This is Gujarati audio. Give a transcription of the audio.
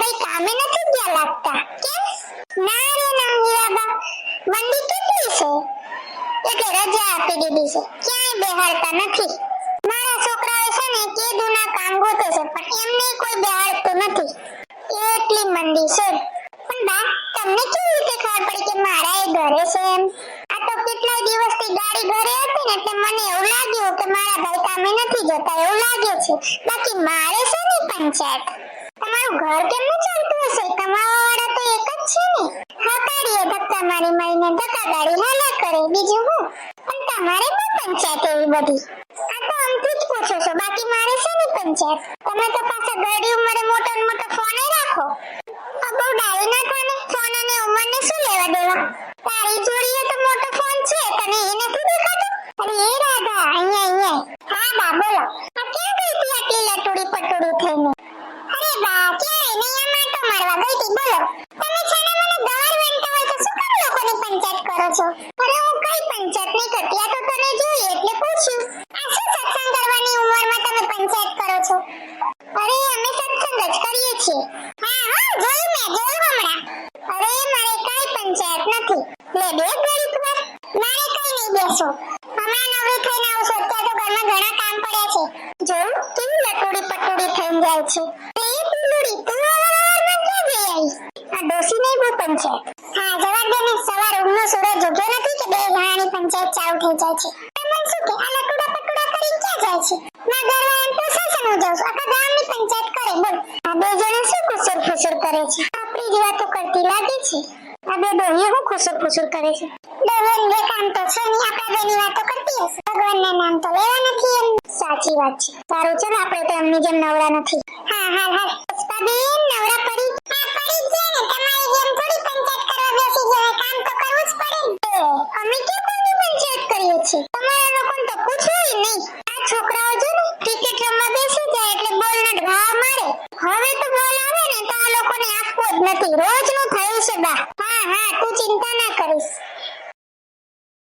ભાઈ કામે નથી ગયા લાગતા? કેમ? ના રે, ના હીરાબા મંદી કેટલી છે? એટલે રજા આપી દીધી છે. ક્યાંય બેહાડતા નથી. મારા છોકરાઓ છે ને કેદુના કામ ગોતે છે, પણ એમને કોઈ બેહાડતું નથી. એટલી મંદી છે. પણ બા, તમને કેવી રીતે ખબર પડી કે મારા એ ઘરે છે એમ? આ તો કેટલા દિવસથી ગાડી ઘરે હતી ને, એટલે મને એવું લાગ્યું કે મારા ભાઈ કામે નથી જતા. એવું લાગે છે. બાકી મારે છે ને પંચાયત. ઘર કેમનું ચાલતું હશે? કમાવા વાળા તો એક જ છે ને. હકારીએ ધક્કા મારી મારીને ધક્કા ગાડી હાલા કરે, બીજું હું? પણ તમારે ન પંચાયત એવી બધી. આ તો અમથી જ પૂછો છો, બાકી મારે છે ને પંચાયત? તમે તો પાછા ગળી ઉંમરે મોટો ને મોટો ફોન રાખો આ બહુ ડાળી ના થાને ફોન અને ઉંમરને શું લેવા દેવા તારી જોડીએ તો મોટો ફોન છે તને એ નથી દેખાતો અરે એ રાધા અહીંયા અહીંયા હા બા બોલો આ ક્યાં ગઈ તી આટલી લટુડી પટુડી થઈને અરે બા ક્યારે નહીં આ માટો મારવા ગઈ તી બોલો તમે છે ને મને દર હોય તો શું કામ લોકોની પંચાયત કરો છો? અરે હું કઈ પંચાયત નહીં કરતી, આ તો તને જોઈએ એટલે પૂછ્યું આ શું સત્સંગ કરવાની ઉંમરમાં તમે પંચાયત કરો છો? અરે, અમે સત્સંગ જ કરીએ છીએ. હા હા, જોયું મેં, જોયું હમણાં. અરે, મારે કઈ પંચાયત નથી. લે, બે ઘડીક વાર. મારે કઈ નહીં બેસો. હમણાં નવરી થઈને આવશો, અત્યારે તો ઘરમાં ઘણા કામ પડ્યા છે. જોયું? કેવી લટોડી પટોડી થઈને જાય છે એ પિલુડી તું અવારમાં ક્યાં જઈ આવી આ ડોસી નહીં બહુ પંચાયત હા, જવાબ દે ને. સવાર ઊંઘનો સૂરજ ઉગ્યો નથી કે બે ઘણાની પંચાયત ચાલુ થઈ જાય છે? તમને શું કે આ લટુડા પટુડા કરીને ક્યાં જાય છે? ના ઘરમાં એમ તો સસનું જાઉં છું. આખા ગામની પંચાયત કરે, બોલ. આ બે જણા શું કુસુર ફુસુર કરે છે? આપણી જ વાતો કરતી લાગે છે. આ બે ડોહીઓ હું કુસુર ફુસુર કરે છે? ડોહીઓને બે કામ તો છે નહીં, આપણા બેની વાતો કરતી હશે. ભગવાનના નામ તો લેવા નથી એમ. સાચી વાત છે. સારું, ચલો, આપણે તો એમની જેમ નવરા નથી. હા હા હા. પુષ્પાબેન નવરા પડી હા પડી જ ગયા ને તમારી જેમ થોડી પંચાયત કરવા બેસી ગયા કામ તો કરવું જ પડે ને એ, અમે ક્યાં કોઈની પંચાયત કરીએ છીએ તમારા લોકોને તો પૂછવું ને હવે તો બોલ આવે ને તો આ લોકોને આપવો જ નથી. રોજનું થયું છે બા. હા હા, તું ચિંતા ના કરીશ.